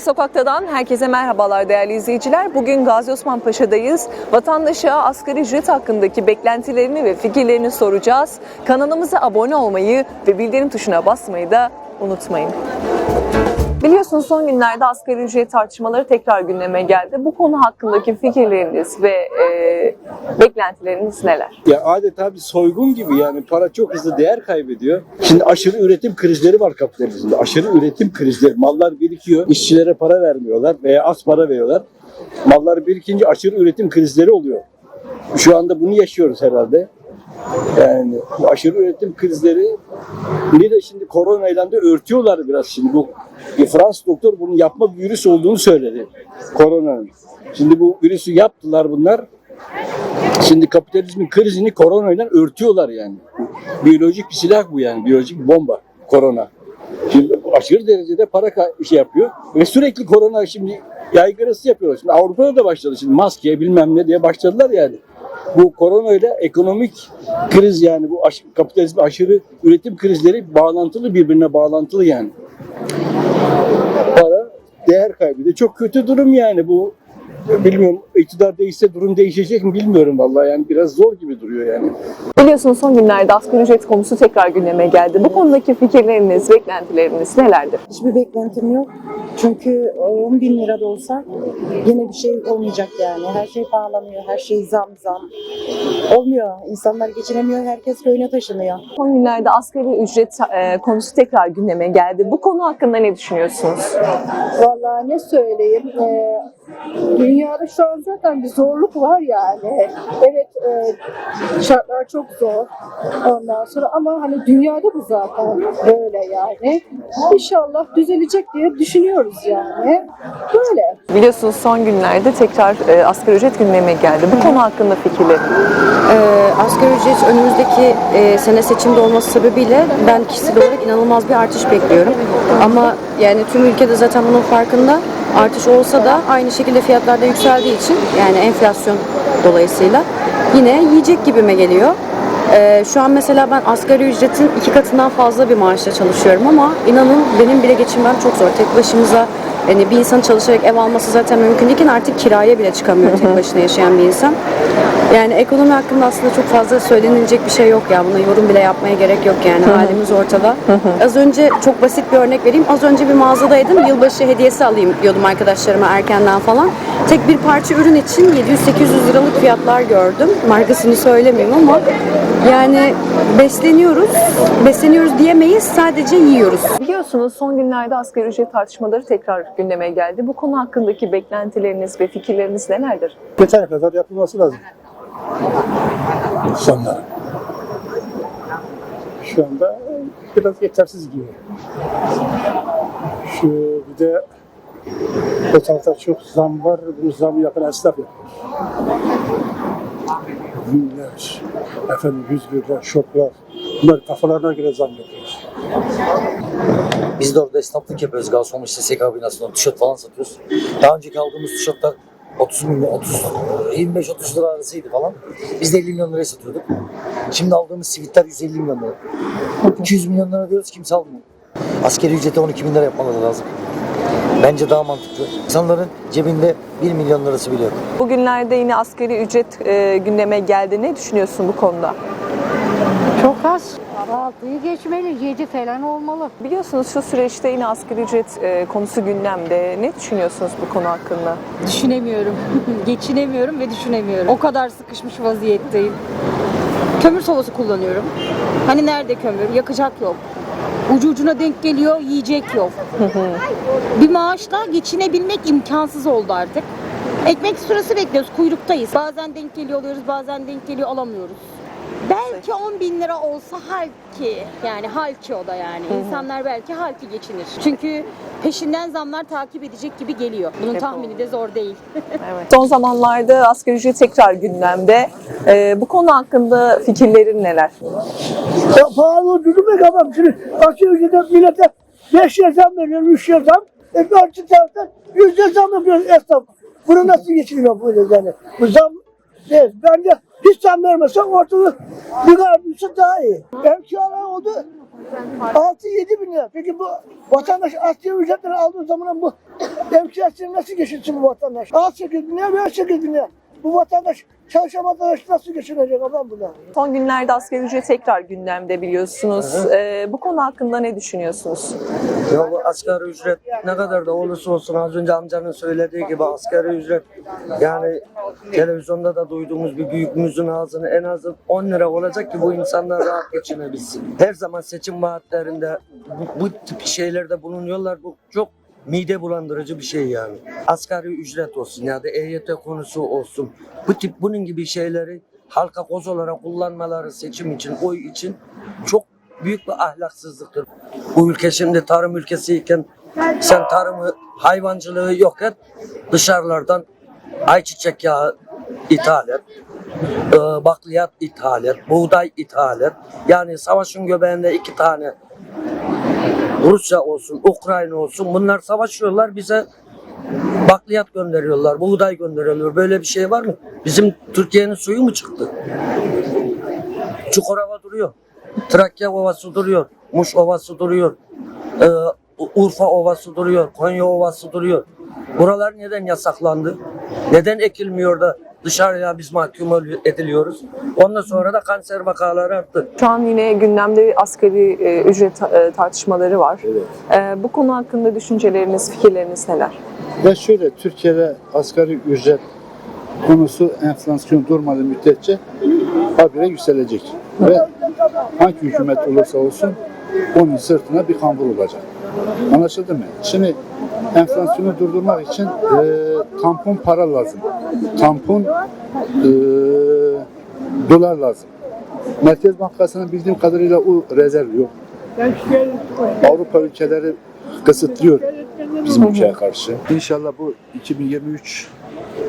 Arka Sokak'tan herkese merhabalar değerli izleyiciler. Bugün Gazi Osman Paşa'dayız. Vatandaşa asgari ücret hakkındaki beklentilerini ve fikirlerini soracağız. Kanalımıza abone olmayı ve bildirim tuşuna basmayı da unutmayın. Biliyorsunuz son günlerde asgari ücret tartışmaları tekrar gündeme geldi. Bu konu hakkındaki fikirleriniz ve e, beklentileriniz neler? Ya adeta bir soygun gibi yani para çok hızlı değer kaybediyor. Şimdi aşırı üretim krizleri var kapitalizmde. Aşırı üretim krizleri. Mallar birikiyor. işçilere para vermiyorlar veya az para veriyorlar. Mallar birikince aşırı üretim krizleri oluyor. Şu anda bunu yaşıyoruz herhalde. Yani bu aşırı üretim krizleri bir de şimdi koronayla da örtüyorlar biraz şimdi bu bir Fransız doktor bunun yapma virüs olduğunu söyledi. Koronanın. Şimdi bu virüsü yaptılar bunlar. Şimdi kapitalizmin krizini koronayla örtüyorlar yani. Biyolojik bir silah bu yani. Biyolojik bir bomba. Korona. Şimdi aşırı derecede para şey yapıyor. Ve sürekli korona şimdi yaygırası yapıyorlar. Şimdi Avrupa'da da başladı. Şimdi maske bilmem ne diye başladılar yani. Bu korona ile ekonomik kriz yani bu aş- kapitalizm aşırı üretim krizleri bağlantılı birbirine bağlantılı yani. Para değer kaybediyor. Çok kötü durum yani bu bilmiyorum iktidar değişse durum değişecek mi bilmiyorum vallahi yani biraz zor gibi duruyor yani. Biliyorsunuz son günlerde asgari ücret konusu tekrar gündeme geldi. Bu konudaki fikirleriniz, beklentileriniz nelerdir? Hiçbir beklentim yok. Çünkü 10 bin lira da olsa yine bir şey olmayacak yani. Her şey pahalanıyor, her şey zam zam. Olmuyor. İnsanlar geçinemiyor, herkes köyüne taşınıyor. Son günlerde asgari ücret e, konusu tekrar gündeme geldi. Bu konu hakkında ne düşünüyorsunuz? Vallahi ne söyleyeyim. Ee, dünyada şu an zaten bir zorluk var yani. Evet e, şartlar çok zor. Ondan sonra ama hani dünyada bu zaten böyle yani. İnşallah düzelecek diye düşünüyoruz yani. Böyle. Biliyorsunuz son günlerde tekrar e, asgari ücret gündeme geldi. Bu konu hakkında fikirleriniz? Ee, asgari ücret önümüzdeki e, sene seçimde olması sebebiyle ben kişisel olarak inanılmaz bir artış bekliyorum. Ama yani tüm ülkede zaten bunun farkında. Artış olsa da aynı şekilde fiyatlar da yükseldiği için yani enflasyon dolayısıyla yine yiyecek gibime geliyor. Ee, şu an mesela ben asgari ücretin iki katından fazla bir maaşla çalışıyorum ama inanın benim bile geçinmem çok zor. Tek başımıza yani bir insan çalışarak ev alması zaten mümkün değilken artık kiraya bile çıkamıyor tek başına yaşayan bir insan. Yani ekonomi hakkında aslında çok fazla söylenilecek bir şey yok ya. Buna yorum bile yapmaya gerek yok yani. Halimiz ortada. Az önce çok basit bir örnek vereyim. Az önce bir mağazadaydım. Yılbaşı hediyesi alayım diyordum arkadaşlarıma erkenden falan. Tek bir parça ürün için 700-800 liralık fiyatlar gördüm. Markasını söylemeyeyim ama yani besleniyoruz. Besleniyoruz diyemeyiz. Sadece yiyoruz. Biliyorsunuz son günlerde asgari ücret tartışmaları tekrar gündeme geldi. Bu konu hakkındaki beklentileriniz ve fikirleriniz nelerdir? Geçen kadar yapılması lazım. İnsanlar. Şu anda biraz yetersiz gibi. Şu bir de bu tarafta çok zam var. Bu zamı yapan esnaf. Günler, efendim yüz birler, şoklar. Bunlar kafalarına göre zam yapıyor. Biz de orada esnaflık yapıyoruz. Garsonlu işte SK binasında tişört falan satıyoruz. Daha önceki aldığımız tişörtler 30 milyon, 30, 25-30 lira arasıydı falan. Biz de 50 milyon liraya satıyorduk. Şimdi aldığımız sivitler 150 milyon lira. 200 milyon lira diyoruz kimse almıyor. Askeri ücreti 12 bin lira yapmaları lazım. Bence daha mantıklı. İnsanların cebinde 1 milyon lirası bile yok. Bugünlerde yine asgari ücret e, gündeme geldi. Ne düşünüyorsun bu konuda? Çok az. Altıyı geçmeli, yedi falan olmalı. Biliyorsunuz şu süreçte yine asgari ücret e, konusu gündemde. Ne düşünüyorsunuz bu konu hakkında? Düşünemiyorum. Geçinemiyorum ve düşünemiyorum. O kadar sıkışmış vaziyetteyim. Kömür sobası kullanıyorum. Hani nerede kömür? Yakacak yok. Ucu ucuna denk geliyor, yiyecek yok. Bir maaşla geçinebilmek imkansız oldu artık. Ekmek sırası bekliyoruz, kuyruktayız. Bazen denk geliyor oluyoruz, bazen denk geliyor alamıyoruz. Belki 10 bin lira olsa halki, yani halki o da yani. İnsanlar belki halki geçinir. Çünkü peşinden zamlar takip edecek gibi geliyor. Bunun Hep tahmini de zor değil. Evet. Son zamanlarda asgari ücret tekrar gündemde. E, bu konu hakkında fikirlerin neler? Ya pahalı ucunu mu kabam şimdi? Asgari ücrete millete 5 lira zam veriyor, 3 lira zam. E karşı tarafta 100 lira zam yapıyor esnaf. Bunu nasıl geçiriyor böyle yani? Bu zam değil. Bence hiç zam vermesen ortalık düşse daha iyi. Ev kiraları oldu 6-7 bin lira. Peki bu vatandaş asgari ücretleri aldığı zaman bu emkiyasını nasıl geçirsin bu vatandaş? Al 8 bin lira, ver 8 bin lira. Bu vatandaş çalışan vatandaş nasıl geçirecek adam buna? Son günlerde asgari ücret tekrar gündemde biliyorsunuz. Ee, bu konu hakkında ne düşünüyorsunuz? Ya bu asgari ücret ne kadar da olursa olsun az önce amcanın söylediği gibi asgari ücret yani televizyonda da duyduğumuz bir büyüğümüzün ağzını en az 10 lira olacak ki bu insanlar rahat geçinebilsin. Her zaman seçim vaatlerinde bu, bu tip şeylerde bulunuyorlar. Bu çok mide bulandırıcı bir şey yani. Asgari ücret olsun ya da EYT konusu olsun. Bu tip bunun gibi şeyleri halka koz olarak kullanmaları seçim için, oy için çok büyük bir ahlaksızlıktır. Bu ülke şimdi tarım ülkesiyken sen tarımı, hayvancılığı yok et, dışarılardan ayçiçek yağı ithal et, e, bakliyat ithal et, buğday ithal et. Yani savaşın göbeğinde iki tane Rusya olsun, Ukrayna olsun bunlar savaşıyorlar bize bakliyat gönderiyorlar, buğday gönderiyorlar. Böyle bir şey var mı? Bizim Türkiye'nin suyu mu çıktı? Çukurova duruyor. Trakya Ovası duruyor. Muş Ovası duruyor. Ee, Urfa Ovası duruyor. Konya Ovası duruyor. Buralar neden yasaklandı? Neden ekilmiyor da dışarıya biz mahkum ediliyoruz? Ondan sonra da kanser vakaları arttı. Şu an yine gündemde asgari e, ücret e, tartışmaları var. E, bu konu hakkında düşünceleriniz, fikirleriniz neler? Ve şöyle Türkiye'de asgari ücret konusu enflasyon durmadığı müddetçe habire yükselecek. Ve hangi hükümet olursa olsun onun sırtına bir kambur olacak. Anlaşıldı mı? Şimdi enflasyonu durdurmak için e, tampon para lazım. Tampon e, dolar lazım. Merkez Bankası'nın bildiğim kadarıyla o rezerv yok. Avrupa ülkeleri kısıtlıyor bizim ülkeye karşı. İnşallah bu 2023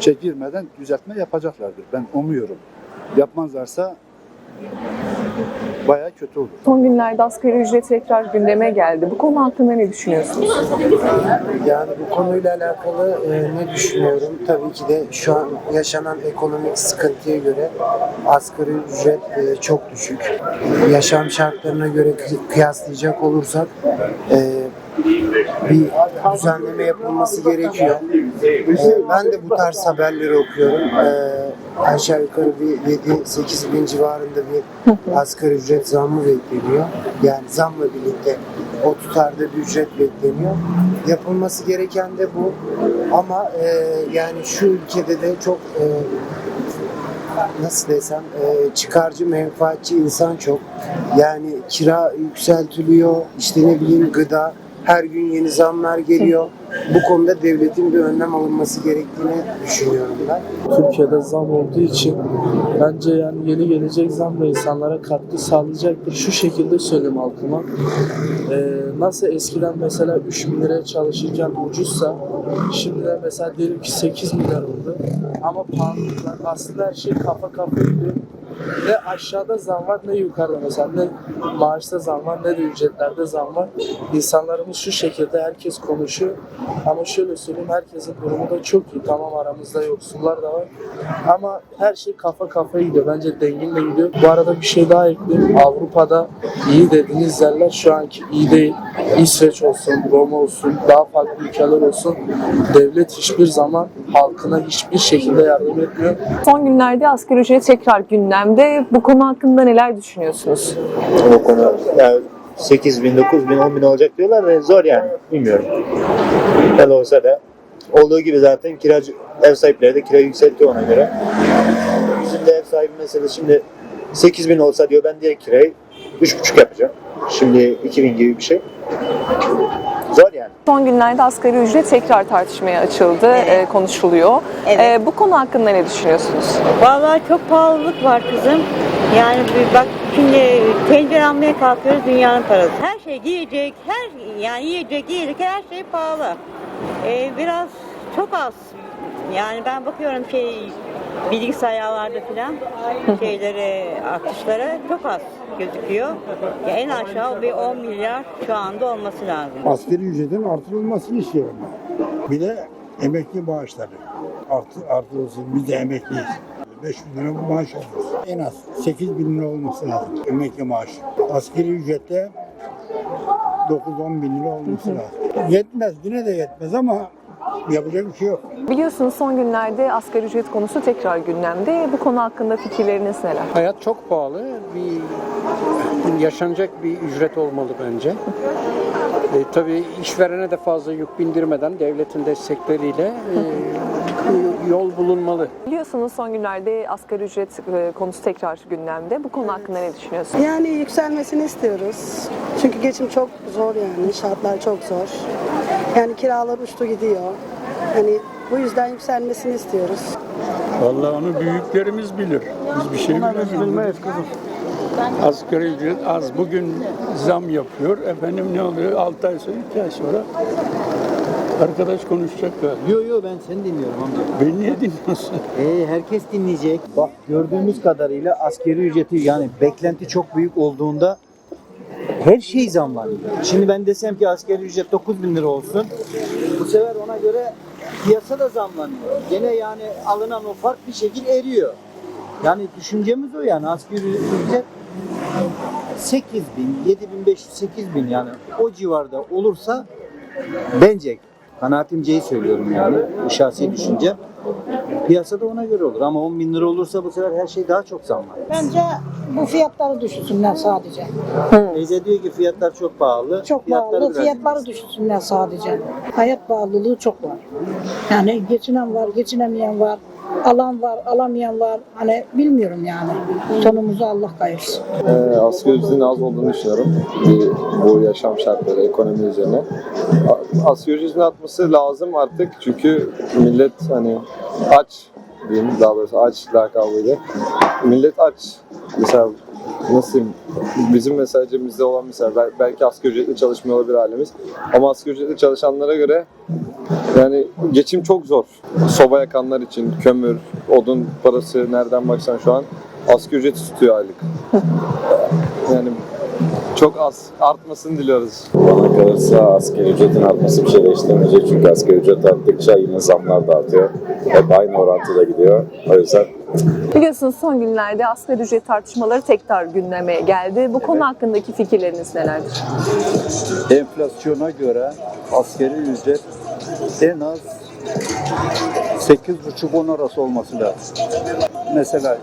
çe girmeden düzeltme yapacaklardır. Ben umuyorum. Yapmazlarsa bayağı kötü olur. Son günlerde asgari ücret tekrar gündeme geldi. Bu konu hakkında ne düşünüyorsunuz? Yani bu konuyla alakalı e, ne düşünüyorum? Tabii ki de şu an yaşanan ekonomik sıkıntıya göre asgari ücret e, çok düşük. Yaşam şartlarına göre kı- kıyaslayacak olursak e, bir düzenleme yapılması gerekiyor. E, ben de bu tarz haberleri okuyorum. E, aşağı yukarı bir 7-8 bin civarında bir asgari ücret zammı bekleniyor. Yani zamla birlikte o tutarda bir ücret bekleniyor. Yapılması gereken de bu. Ama e, yani şu ülkede de çok e, nasıl desem e, çıkarcı menfaatçi insan çok. Yani kira yükseltiliyor, işte ne bileyim gıda, her gün yeni zamlar geliyor. Bu konuda devletin bir önlem alınması gerektiğini düşünüyorum ben. Türkiye'de zam olduğu için bence yani yeni gelecek zam da insanlara katkı sağlayacaktır. Şu şekilde söyleyeyim halkıma. Ee, nasıl eskiden mesela 3 bin liraya çalışırken ucuzsa şimdi de mesela diyelim ki 8 milyar oldu. Ama pahalılıklar aslında her şey kafa kafaydı. Ne aşağıda zam var ne yukarıda mesela ne maaşta zam var ne de ücretlerde zam var. İnsanlarımız şu şekilde herkes konuşuyor. Ama şöyle söyleyeyim herkesin durumu da çok iyi. Tamam aramızda yoksullar da var. Ama her şey kafa kafaya gidiyor. Bence denginle gidiyor. Bu arada bir şey daha ekleyeyim. Avrupa'da iyi dediğiniz yerler şu anki iyi değil. İsveç olsun, Roma olsun, daha farklı ülkeler olsun. Devlet hiçbir zaman halkına hiçbir şekilde yardım etmiyor. Son günlerde asgari ücret tekrar gündemde. Bu konu hakkında neler düşünüyorsunuz? o konu. Yani 8 bin, 9 bin, 10 bin olacak diyorlar da zor yani. Bilmiyorum. Öyle olsa da olduğu gibi zaten kiracı ev sahipleri de kira yükseltti ona göre. Bizim de ev sahibi mesela şimdi 8 bin olsa diyor ben diğer kirayı 3,5 yapacağım. Şimdi 2000 gibi bir şey. Zor yani. Son günlerde asgari ücret tekrar tartışmaya açıldı, e, konuşuluyor. E, bu konu hakkında ne düşünüyorsunuz? Vallahi çok pahalılık var kızım. Yani bir bak şimdi tencere almaya kalkıyoruz dünyanın parası. Her şey giyecek, her yani yiyecek, yiyecek her şey pahalı. Ee, biraz çok az. Yani ben bakıyorum şey bilgisayarlarda falan şeyleri akışlara çok az gözüküyor. Ya en aşağı bir 10 milyar şu anda olması lazım. Asgari ücretin artırılmasını istiyorum ben. Bir de emekli maaşları artı, artırılsın. Biz de emekliyiz. 5 bin lira bu maaş alıyoruz. En az 8 bin lira olması lazım emekli maaşı. Asgari ücrette 9-10 bin lira olması lazım. Yetmez yine de yetmez ama yapacak bir şey yok. Biliyorsunuz son günlerde asgari ücret konusu tekrar gündemde. Bu konu hakkında fikirleriniz neler? Hayat çok pahalı. Bir yaşanacak bir ücret olmalı bence. E, tabii işverene de fazla yük bindirmeden devletin destekleriyle e, yol bulunmalı. Biliyorsunuz son günlerde asgari ücret e, konusu tekrar gündemde. Bu konu hakkında ne düşünüyorsunuz? Yani yükselmesini istiyoruz. Çünkü geçim çok zor yani, şartlar çok zor. Yani kiralar uçtu gidiyor. Hani bu yüzden yükselmesini istiyoruz. Vallahi onu büyüklerimiz bilir. Biz bir şey bilemeyiz. kızım. Asgari ücret az. Bugün zam yapıyor. Efendim ne oluyor? 6 ay sonra, 2 ay sonra arkadaş konuşacak galiba. Yo yo ben seni dinliyorum amca. Beni niye dinliyorsun? Ee, herkes dinleyecek. Bak gördüğümüz kadarıyla askeri ücreti yani beklenti çok büyük olduğunda her şey zamlanıyor. Şimdi ben desem ki askeri ücret 9 bin lira olsun. Bu sefer ona göre piyasa da zamlanıyor. Gene yani alınan o fark bir şekil eriyor. Yani düşüncemiz o yani askeri ücret 8 bin, 7 bin 500, 8 bin yani o civarda olursa bence kanaatimceyi söylüyorum yani bu şahsi düşünce. Piyasada ona göre olur ama 10 bin lira olursa bu sefer her şey daha çok zamlanır. Bence bu fiyatları düşürsünler sadece. Teyze diyor ki fiyatlar çok pahalı. Çok Fiyatları pahalı, biraz fiyatları düşürsünler sadece. Hayat pahalılığı çok var. Yani geçinen var, geçinemeyen var. Alan var, alamayan var. Hani bilmiyorum yani. Sonumuzu Allah kayırsın. Ee, asgari ücretin az olduğunu düşünüyorum. Bu yaşam şartları, ekonomi üzerine. Asgari ücretin artması lazım artık çünkü millet hani aç diyeyim daha doğrusu aç lakabıyla. Millet aç. Mesela nasıl bizim mesela cebimizde olan mesela bel- belki asgari ücretli çalışmıyor olabilir halimiz ama asgari ücretli çalışanlara göre yani geçim çok zor. Soba yakanlar için kömür, odun parası nereden baksan şu an asgari ücret tutuyor aylık. Yani çok az. Artmasını diliyoruz. Bana kalırsa asgari ücretin artması bir şey değiştirmeyecek. Çünkü asgari ücret arttıkça yine zamlar da artıyor. Hep aynı orantıda gidiyor. O yüzden Biliyorsunuz son günlerde asgari ücret tartışmaları tekrar gündeme geldi. Bu konu hakkındaki fikirleriniz nelerdir? enflasyona göre askeri ücret en az 8,5-10 arası olması lazım. Mesela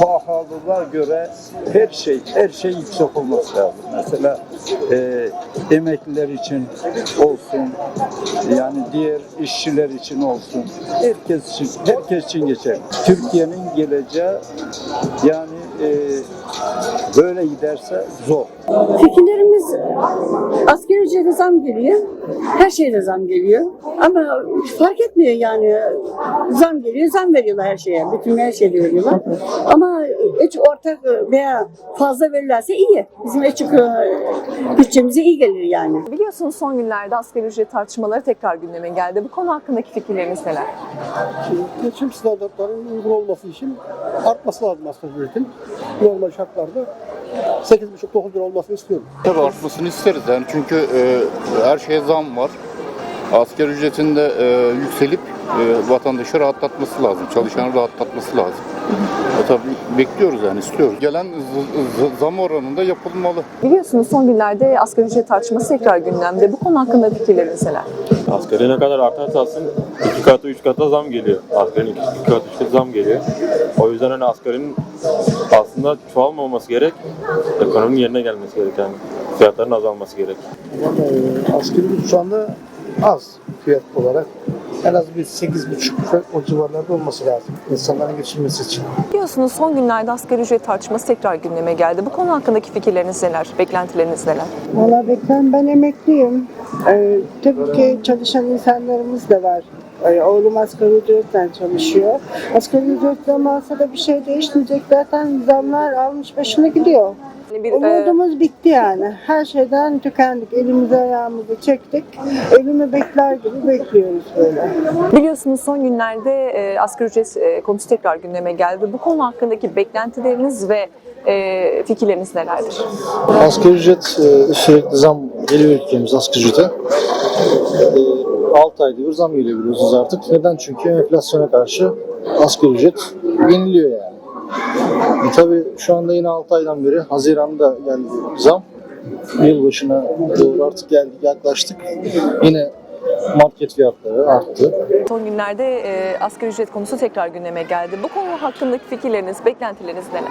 pahalılığa göre her şey her şey yüksek olması lazım. Mesela e, emekliler için olsun, yani diğer işçiler için olsun, herkes için herkes için geçer. Türkiye'nin geleceği yani e, böyle giderse zor. Fikirlerimiz asgari ücrete zam geliyor. Her şeyde zam geliyor. Ama fark etmiyor yani. Zam geliyor, zam veriyorlar her şeye. Bütün her şeyde veriyorlar. Ama hiç ortak veya fazla verirlerse iyi. Bizim açık bütçemize iyi gelir yani. Biliyorsunuz son günlerde asgari ücret tartışmaları tekrar gündeme geldi. Bu konu hakkındaki fikirleriniz neler? Geçim standartlarının uygun olması için artması lazım asgari ücretin. Normal şartlarda 8,5-9 lira olmasını istiyorum. Tabii artmasını isteriz yani çünkü e, her şeye zam var. Asgari ücretin de e, yükselip e, vatandaşı rahatlatması lazım, çalışanı rahatlatması lazım. E, tabii bekliyoruz yani istiyoruz. Gelen z- z- zam oranında yapılmalı. Biliyorsunuz son günlerde asgari ücret tartışması tekrar gündemde. Bu konu hakkında fikirleriniz neler? Asgari ne kadar artarsa artsın iki katı üç katı zam geliyor. Asgarinin iki, iki katı üç katı zam geliyor. O yüzden hani asgarinin aslında çoğalmaması gerek. Ekonominin yerine gelmesi gerek yani. Fiyatların azalması gerek. Vallahi asgari ücret şu anda az fiyat olarak. En az bir 8,5 o civarlarda olması lazım insanların geçirmesi için. Biliyorsunuz son günlerde asgari ücret tartışması tekrar gündeme geldi. Bu konu hakkındaki fikirleriniz neler? Beklentileriniz neler? Valla beklen ben emekliyim. Ee, tabii ki çalışan insanlarımız da var. Ee, oğlum asgari ücretle çalışıyor. Asgari ücretle olmazsa da bir şey değişmeyecek. Zaten zamlar almış başını gidiyor. Yani bir, Umudumuz bitti yani. Her şeyden tükendik. Elimizi ayağımızı çektik. Ölümü bekler gibi bekliyoruz böyle. Biliyorsunuz son günlerde e, asgari ücret e, konusu tekrar gündeme geldi. Bu konu hakkındaki beklentileriniz ve e, fikirleriniz nelerdir? Asgari ücret e, sürekli zam geliyor ülkemiz asgari ücrete. E, 6 ayda bir zam geliyor biliyorsunuz artık. Neden? Çünkü enflasyona karşı asgari ücret yeniliyor yani. E, tabii şu anda yine 6 aydan beri Haziran'da geldi zam. yılbaşına doğru artık geldik, yaklaştık. Yine market fiyatları arttı. Son günlerde e, asgari ücret konusu tekrar gündeme geldi. Bu konu hakkındaki fikirleriniz, beklentileriniz neler?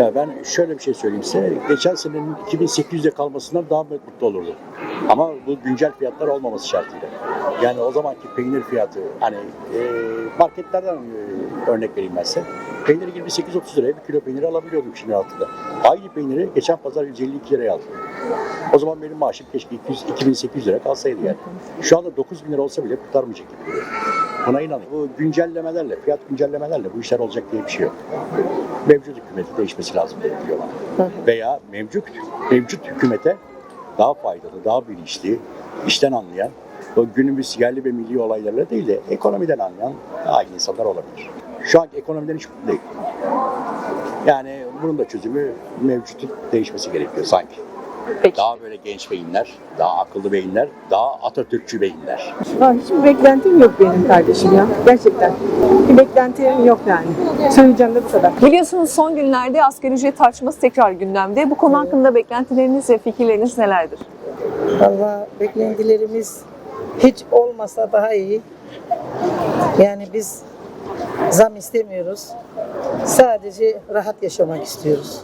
Ya ben şöyle bir şey söyleyeyim size. Geçen senenin 2800'de kalmasından daha mutlu olurdum. Ama bu güncel fiyatlar olmaması şartıyla. Yani o zamanki peynir fiyatı hani e, marketlerden e, örnek vereyim ben size. Peynir 28-30 liraya bir kilo peynir alabiliyordum şimdi altında. Aynı peyniri geçen pazar 152 liraya aldım. O zaman benim maaşım keşke 200, 2800 lira kalsaydı yani. Şu anda 9000 lira olsa bile kurtarmayacak gibi. Buna inanın. Bu güncellemelerle, fiyat güncellemelerle bu işler olacak diye bir şey yok. Mevcut hükümeti değişmesi lazım diye diyorlar. Veya mevcut mevcut hükümete daha faydalı, daha bilinçli, işten anlayan, o günümüz yerli ve milli olaylarla değil de ekonomiden anlayan daha iyi insanlar olabilir. Şu anki ekonomiden hiç mutlu değil. Yani bunun da çözümü mevcutun değişmesi gerekiyor sanki. Daha böyle genç beyinler, daha akıllı beyinler, daha Atatürkçü beyinler. Hiçbir beklentim yok benim kardeşim ya. Gerçekten. Bir beklentim yok yani. Söyleyeceğim de bu kadar. Biliyorsunuz son günlerde asgari ücret tartışması tekrar gündemde. Bu konu hakkında beklentileriniz ve fikirleriniz nelerdir? Valla beklentilerimiz hiç olmasa daha iyi. Yani biz zam istemiyoruz. Sadece rahat yaşamak istiyoruz.